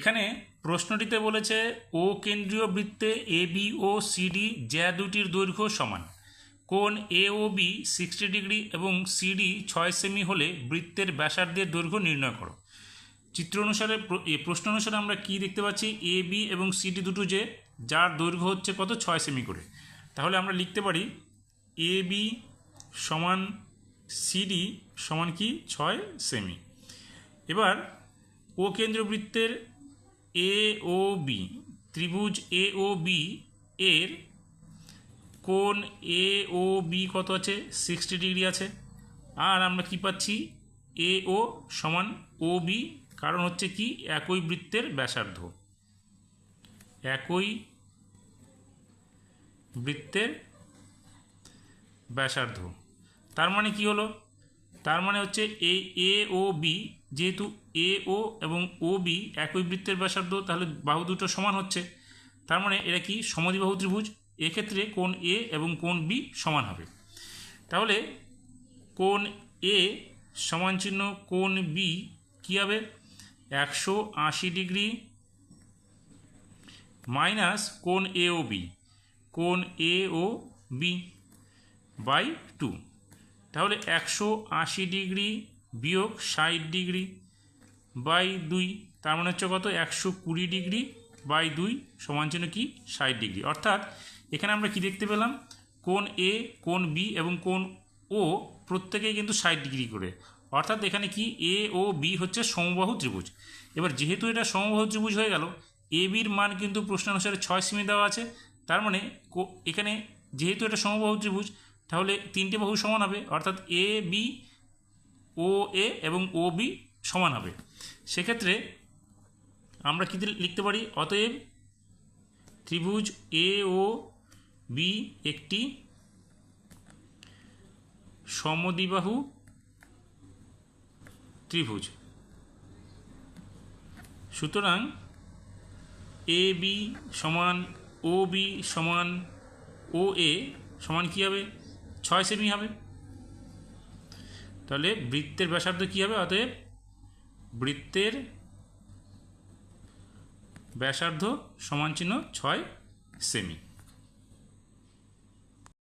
এখানে প্রশ্নটিতে বলেছে, ও কেন্দ্রীয় বৃত্তে এ বি ও সিডি জ্যা দুটির দৈর্ঘ্য সমান। কোন A O B sixty degree এবং সিডি ছয় সেমি হলে বৃত্তের ব্যাসার্ধের দৈর্ঘ্য নির্ণয় করো। চিত্র অনুসারে প্রশ্ন অনুসারে আমরা কি দেখতে পাচ্ছি? এ বি এবং সিডি দুটো যে, যার দৈর্ঘ্য হচ্ছে কত? ছয় সেমি করে। তাহলে আমরা লিখতে পারি এ বি সমান সিডি সমান কি? ছয় সেমি এবার, ও কেন্দ্র বৃত্তের এ ও বি ত্রিভুজ এ ও বি এর কোণ এ ও বি কত আছে? সিক্সটি ডিগ্রি আছে। আর আমরা কি পাচ্ছি? এ ও সমান ও বি কারণ হচ্ছে কি? একই বৃত্তের ব্যাসার্ধ। একই বৃত্তের ব্যাসার্ধ। তার মানে কি হলো? তার মানে হচ্ছে এ এ ও বি, যেহেতু এ ও এবং ও বি একই বৃত্তের ব্যাসার্ধ, তাহলে বাহু দুটো সমান হচ্ছে। তার মানে এরা কি? সমদ্বিবাহু ত্রিভুজ। এক্ষেত্রে কোন এ এবং কোন বি সমান হবে। তাহলে কোন এ সমান চিহ্ন কোন বি কী হবে? একশো আশি ডিগ্রি মাইনাস কোন এ ও বি কোন A O B by two. তাহলে একশো আশি ডিগ্রি বিয়োগ ষাট ডিগ্রি বাই দুই, তার মানে হচ্ছে কত? একশো কুড়ি ডিগ্রি বাই দুই সমান চিহ্ন কি? ষাট ডিগ্রি। অর্থাৎ এখানে আমরা কি দেখতে পেলাম? কোন এ কোন বি এবং কোন ও প্রত্যেকেই কিন্তু ষাট ডিগ্রি করে। অর্থাৎ এখানে কি? এ ও বি হচ্ছে সমবাহু ত্রিভুজ। এবার যেহেতু এটা সমবাহু ত্রিভুজ হয়ে গেল এ বির মান কিন্তু প্রশ্ন অনুসারে ছয় সেমি দেওয়া আছে। তার মানে এখানে যেহেতু এটা সমবাহু ত্রিভুজ তাহলে তিনটে বাহু সমান হবে, অর্থাৎ এ বি ও এ এবং ও বি সমান হবে। সেক্ষেত্রে আমরা কী লিখতে পারি? অতএব ত্রিভুজ এ ও বি একটি সমদ্বিবাহু ত্রিভুজ। সুতরাং এ বি সমান ও বি সমান ও এ সমান কী হবে? ছয় সেমি হবে। তাহলে বৃত্তের ব্যাসার্ধ কী হবে? অতএব বৃত্তের ব্যাসার্ধ সমান চিহ্ন ছয় সেমি